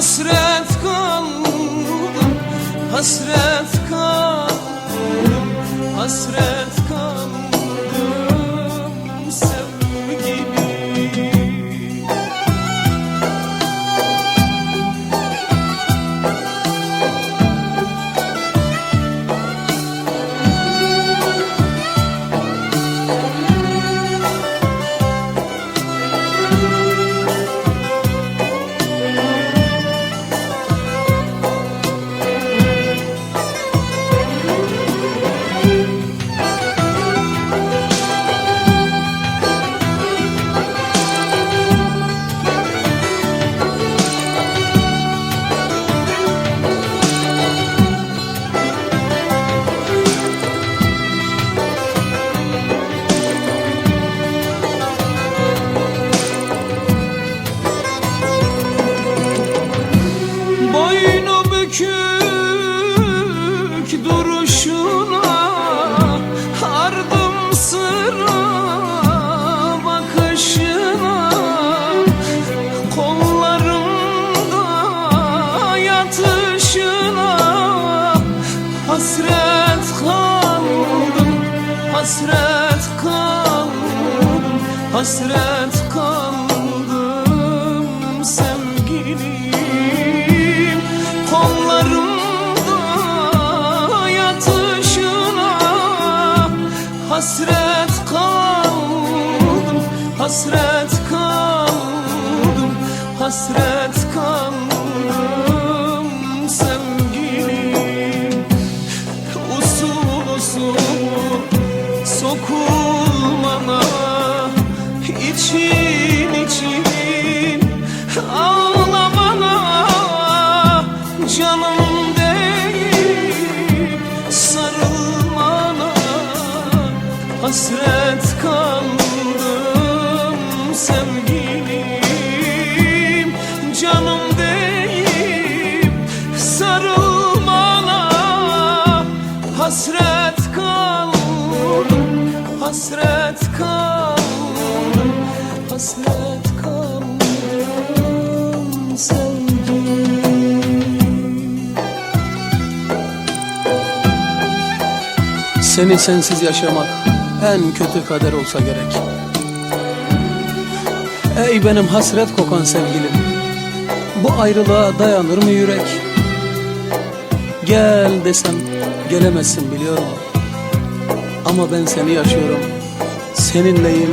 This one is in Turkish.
Hasret kaldım, hasret kaldım Hasret Hasret kaldım, hasret kaldım Hasret kaldım. Sevgilim Kollarımda yatışına Hasret kaldım, hasret kaldım Hasret için için ağlamana canım değil. Sarılmana hasret kaldım sevgilim. Canım değil sarılmana hasret kaldım hasret kaldım Seni sensiz yaşamak en kötü kader olsa gerek. Ey benim hasret kokan sevgilim, bu ayrılığa dayanır mı yürek? Gel desem gelemezsin biliyorum. Ama ben seni yaşıyorum, seninleyim,